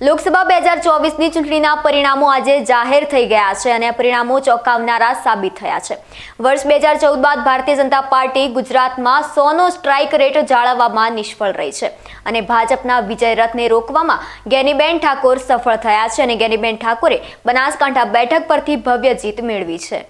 લોકસભા બે હજાર ચોવીસની ચૂંટણીના પરિણામો આજે જાહેર થઈ ગયા છે અને પરિણામો ચોંકાવનારા સાબિત થયા છે. વર્ષ બે હજાર ચૌદ બાદ ભારતીય જનતા પાર્ટી ગુજરાતમાં સોનો સ્ટ્રાઇક રેટ જાળવવામાં નિષ્ફળ રહી છે અને ભાજપના વિજય રથને રોકવામાં ગેનીબેન ઠાકોર સફળ થયા છે અને ગેનીબેન ઠાકોરે બનાસકાંઠા બેઠક પરથી ભવ્ય જીત મેળવી છે.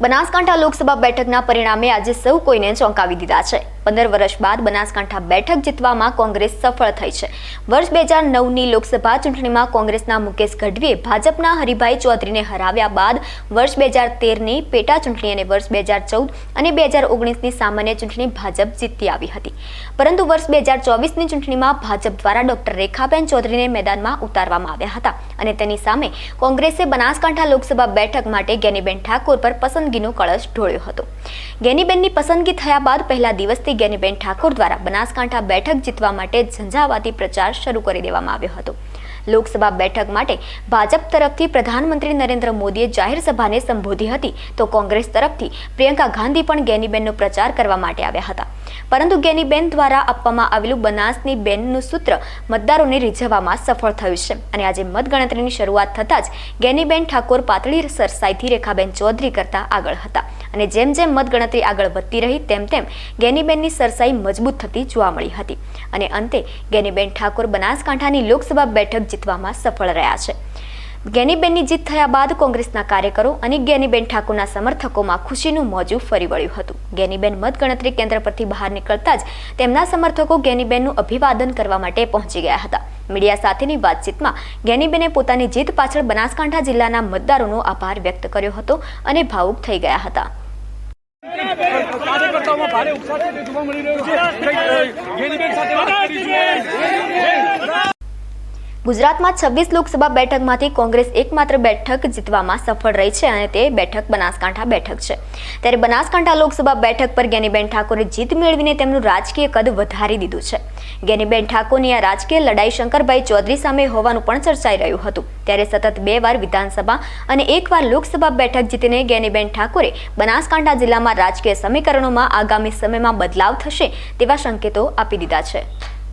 બનાસકાંઠા લોકસભા બેઠકના પરિણામે આજે સૌ કોઈને ચોંકાવી દીધા છે. પંદર વર્ષ બાદ બનાસકાંઠા બેઠક જીતવામાં કોંગ્રેસ સફળ થઈ છે. વર્ષ બે હજાર નવની લોકસભા ચૂંટણીમાં કોંગ્રેસના મુકેશ ગઢવીએ ભાજપના હરિભાઈ ચૌધરીને હરાવ્યા બાદ વર્ષ બે હજાર તેરની પેટા ચૂંટણી અને વર્ષ બે હજાર ચૌદ અને બે હજાર ઓગણીસની સામાન્ય ચૂંટણી ભાજપ જીતી આવી હતી. પરંતુ વર્ષ બે હજાર ચોવીસની ચૂંટણીમાં ભાજપ દ્વારા ડોક્ટર રેખાબેન ચૌધરીને મેદાનમાં ઉતારવામાં આવ્યા હતા અને તેની સામે કોંગ્રેસે બનાસકાંઠા લોકસભા બેઠક માટે ગેનીબેન ઠાકોર પર પસંદગીનો કળશ ઢોળ્યો હતો. ગેનીબેનની પસંદગી થયા બાદ પહેલા દિવસથી ગેનીબેન ઠાકોર દ્વારા બનાસકાંઠા બેઠક જીતવા માટે ઝંઝાવાતી પ્રચાર શરૂ કરી દેવામાં આવ્યો હતો. લોકસભા બેઠક માટે ભાજપ તરફથી પ્રધાનમંત્રી નરેન્દ્ર મોદીએ જાહેર સભાને સંબોધી હતી તો કોંગ્રેસ તરફથી પ્રિયંકા ગાંધી પણ ગેનીબેનનો પ્રચાર કરવા માટે આવ્યા હતા. પરંતુ ગેનીબેન દ્વારા આપવામાં આવેલું બનાસની બેનનું સૂત્ર મતદારોને રીઝવવામાં સફળ થયું છે. અને આજે મતગણતરીની શરૂઆત થતાં જ ગેનીબેન ઠાકોર પાતળી સરસાઈથી રેખાબેન ચૌધરી કરતા આગળ હતા. અને જેમ જેમ મતગણતરી આગળ વધતી રહી, તેમ તેમ ગેનીબેનની સરસાઈ મજબૂત થતી જોવા મળી હતી. અને અંતે ગેનીબેન ઠાકોર બનાસકાંઠાની લોકસભા બેઠક જીતવામાં સફળ રહ્યા છે. ગેનીબેનની જીત થયા બાદ કોંગ્રેસના કાર્યકરો અને ગેનીબેન ઠાકોરના સમર્થકોમાં ખુશીનું મોજું ફરી વળ્યું હતું. ગેનીબેન મતગણતરી કેન્દ્ર પરથી બહાર નીકળતા જ તેમના સમર્થકો ગેનીબેનનું અભિવાદન કરવા માટે પહોંચી ગયા હતા. મીડિયા સાથેની વાતચીતમાં ગેનીબેને પોતાની જીત પાછળ બનાસકાંઠા જિલ્લાના મતદારોનો આભાર વ્યક્ત કર્યો હતો અને ભાવુક થઈ ગયા હતા. કાર્યકર્તાઓમાં ભારે ઉત્સાહ જોવા મળી રહ્યો છે. ગુજરાતમાં છવ્વીસ લોકસભા બેઠકમાંથી કોંગ્રેસ એકમાત્ર બેઠક જીતવામાં સફળ રહી છે અને તે બેઠક બનાસકાંઠા બેઠક છે. ત્યારે બનાસકાંઠા લોકસભા બેઠક પર ગેનીબેન ઠાકોરે જીત મેળવીને તેમનું રાજકીય કદ વધારી દીધું છે. ગેનીબેન ઠાકોરની આ રાજકીય લડાઈ શંકરભાઈ ચૌધરી સામે હોવાનું પણ ચર્ચાઈ રહ્યું હતું. ત્યારે સતત બે વાર વિધાનસભા અને એકવાર લોકસભા બેઠક જીતીને ગેનીબેન ઠાકોરે બનાસકાંઠા જિલ્લામાં રાજકીય સમીકરણોમાં આગામી સમયમાં બદલાવ થશે તેવા સંકેતો આપી દીધા છે.